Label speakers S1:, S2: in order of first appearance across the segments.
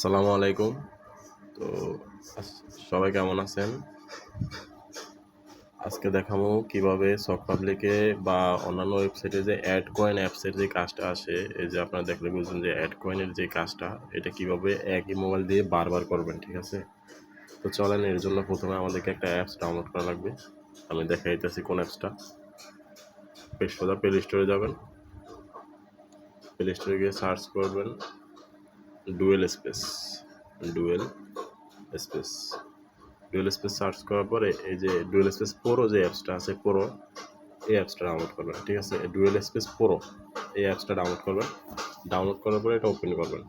S1: আসসালামু আলাইকুম। তো সবাই কেমন আছেন? আজকে দেখাবো কীভাবে সক পাবলিকে বা অন্যান্য ওয়েবসাইটে যে অ্যাড কয়েন অ্যাপসের যে কাজটা আসে, এই যে আপনারা দেখলে বুঝছেন যে অ্যাড কয়েনের যে কাজটা, এটা কীভাবে একই মোবাইল দিয়ে বারবার করবেন, ঠিক আছে? তো চলেন, এর জন্য প্রথমে আমাদেরকে একটা অ্যাপস ডাউনলোড করা লাগবে। আমি দেখাই দিতেছি কোন অ্যাপসটা সোজা প্লে স্টোরে যাবেন। প্লে স্টোরে গিয়ে সার্চ করবেন। Dual space dual space dual space search করার পরে এই যে ডুয়েল স্পেস প্রো যে অ্যাপসটা আছে প্রো এই অ্যাপসটা ডাউনলোড করবেন, ঠিক আছে? ডুয়েল স্পেস প্রো এই অ্যাপসটা ডাউনলোড করবেন। ডাউনলোড করার পরে এটা ওপেন করবেন।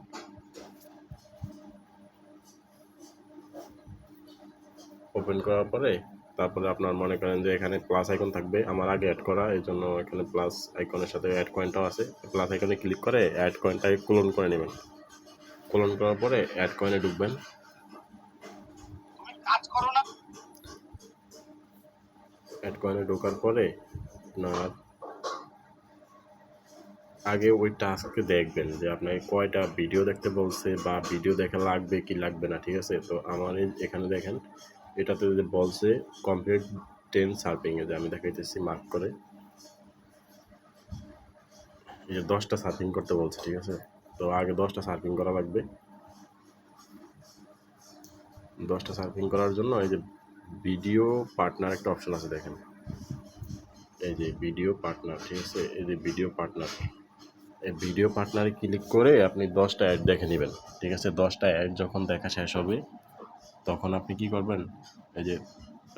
S1: ওপেন করার পরে তারপরে আপনার মনে করেন যে এখানে প্লাস আইকন থাকবে, আমার আগে অ্যাড করা এই জন্য এখানে প্লাস আইকনের সাথে অ্যাড কয়েনটাও আছে। প্লাস আইকনে ক্লিক করে অ্যাড কয়েনটাকে ক্লোন করে নেবেন। ক্লোন করার পরে অ্যাড কয়েনে ঢুকবেন। অ্যাড কয়েনে ঢোকার পরে আপনার আগে ওই টাস্ককে দেখবেন যে আপনাকে কয়টা ভিডিও দেখতে বলছে বা ভিডিও দেখা লাগবে কি লাগবে না ঠিক আছে? তো আমার এখানে দেখেন এটাতে যে বলছে কমপ্লিট টেন সার্ফিং এ যে আমি দেখাইতেছি মার্ক করে। এই যে দশটা সার্ফিং করতে বলছে ঠিক আছে? তো আগে দশটা সার্ফিং করা লাগবে। দশটা সার্ফিং করার জন্য এই যে ভিডিও পার্টনার একটা অপশন আছে দেখেন। এই যে ভিডিও পার্টনার, ঠিক আছে? এই যে ভিডিও পার্টনার। এই ভিডিও পার্টনারে ক্লিক করে আপনি দশটা অ্যাড দেখে নেবেন, ঠিক আছে? দশটা অ্যাড যখন দেখা শেষ হবে, তখন আপনি কি করবেন? এই যে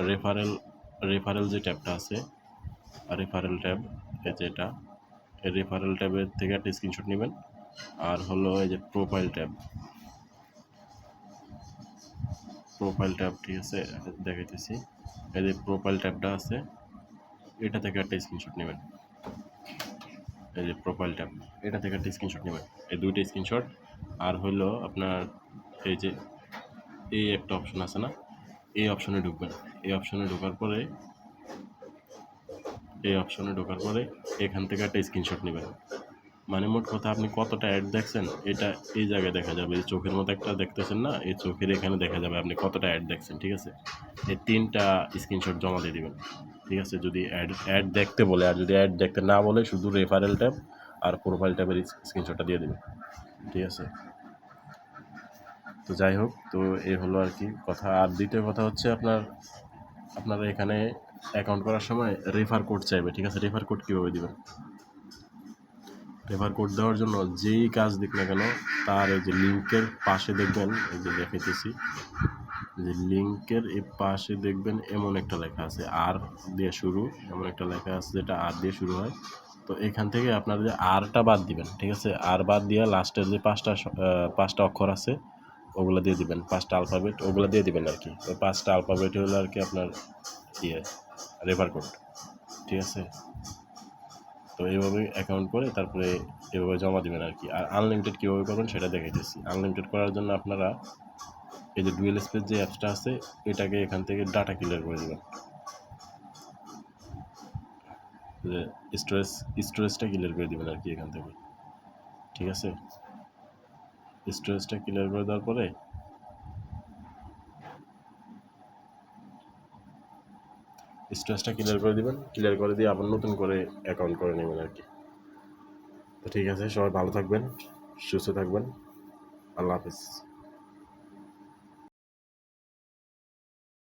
S1: রেফারেল রেফারেল যে ট্যাবটা আছে রেফারেল ট্যাব, এই যে এটা, এই রেফারেল ট্যাবের থেকে একটা স্ক্রিনশট নেবেন। আর হলো এই যে প্রোফাইল ট্যাব প্রোফাইল ট্যাব ঠিক আছে দেখাইতেছি। এই যে প্রোফাইল ট্যাবটা আছে, এটা থেকে একটা স্ক্রিনশট নেবেন। এই যে প্রোফাইল ট্যাব এটা থেকে একটা স্ক্রিনশট নেবেন। এই দুইটা স্ক্রিনশট আর হলো আপনার এই যে, এই একটা অপশন আছে না, এই অপশনে ঢুকবেন। এই অপশনে ঢোকার পরে, এই অপশনে ঢোকার পরে এখান থেকে একটা স্ক্রিনশট নেবেন। মানে মোট কথা আপনি কতটা অ্যাড দেখছেন, এটা এই জায়গায় দেখা যাবে। এই চোখের মতো একটা দেখতেছেন না, এই চোখের এখানে দেখা যাবে আপনি কতটা অ্যাড দেখছেন, ঠিক আছে? এই তিনটা স্ক্রিনশট জমা দিয়ে দিবেন, ঠিক আছে? যদি অ্যাড অ্যাড দেখতে বলে, আর যদি অ্যাড দেখতে না বলে, শুধু রেফারেল ট্যাব আর প্রোফাইল ট্যাবের স্ক্রিনশটটা দিয়ে দেবেন, ঠিক আছে? তো যাই হোক, তো এই হলো আর কি কথা। আর দ্বিতীয় কথা হচ্ছে আপনার, আপনারা এখানে অ্যাকাউন্ট করার সময় রেফার কোড চাইবে, ঠিক আছে? রেফার কোড কীভাবে দেবেন? রেফার কোড দেওয়ার জন্য যেই কাজ দিক না কেন, তার এই যে লিঙ্কের পাশে দেখবেন, এই যে দেখাইতেছি, যে লিঙ্কের এই পাশে দেখবেন এমন একটা লেখা আছে, আর দিয়ে শুরু, এমন একটা লেখা আছে যেটা আর দিয়ে শুরু হয়। তো এখান থেকে আপনার যে আরটা বাদ দিবেন, ঠিক আছে? আর বাদ দিয়ে লাস্টের যে পাঁচটা পাঁচটা অক্ষর আছে, ওগুলো দিয়ে দিবেন, পাঁচটা আলফাবেট ওগুলো দিয়ে দিবেন আর কি। ওই পাঁচটা আলফাবেট হলো আর কি আপনার ইয়ে রেফার কোড ঠিক আছে? তো এইভাবে অ্যাকাউন্ট করে তারপরে এভাবে জমা দেবেন আর কি। আর আনলিমিটেড কীভাবে করবেন সেটা দেখাইতেছি। আনলিমিটেড করার জন্য আপনারা এই যে ডুয়েল স্পেস যে অ্যাপসটা আছে, এটাকে এখান থেকে ডাটা ক্লিয়ার করে দেবেন। যে স্টোরেজ স্টোরেজটা ক্লিয়ার করে দেবেন আর কি এখান থেকে। ঠিক আছে? স্টোরেজটা ক্লিয়ার করে দেওয়ার পরে স্টোরেজটা ক্লিয়ার করে দিবেন ক্লিয়ার করে দিয়ে আবার নতুন করে অ্যাকাউন্ট করে নেবেন আর কি। তো ঠিক আছে, সবাই ভালো থাকবেন, সুস্থ থাকবেন, আল্লাহ হাফিজ।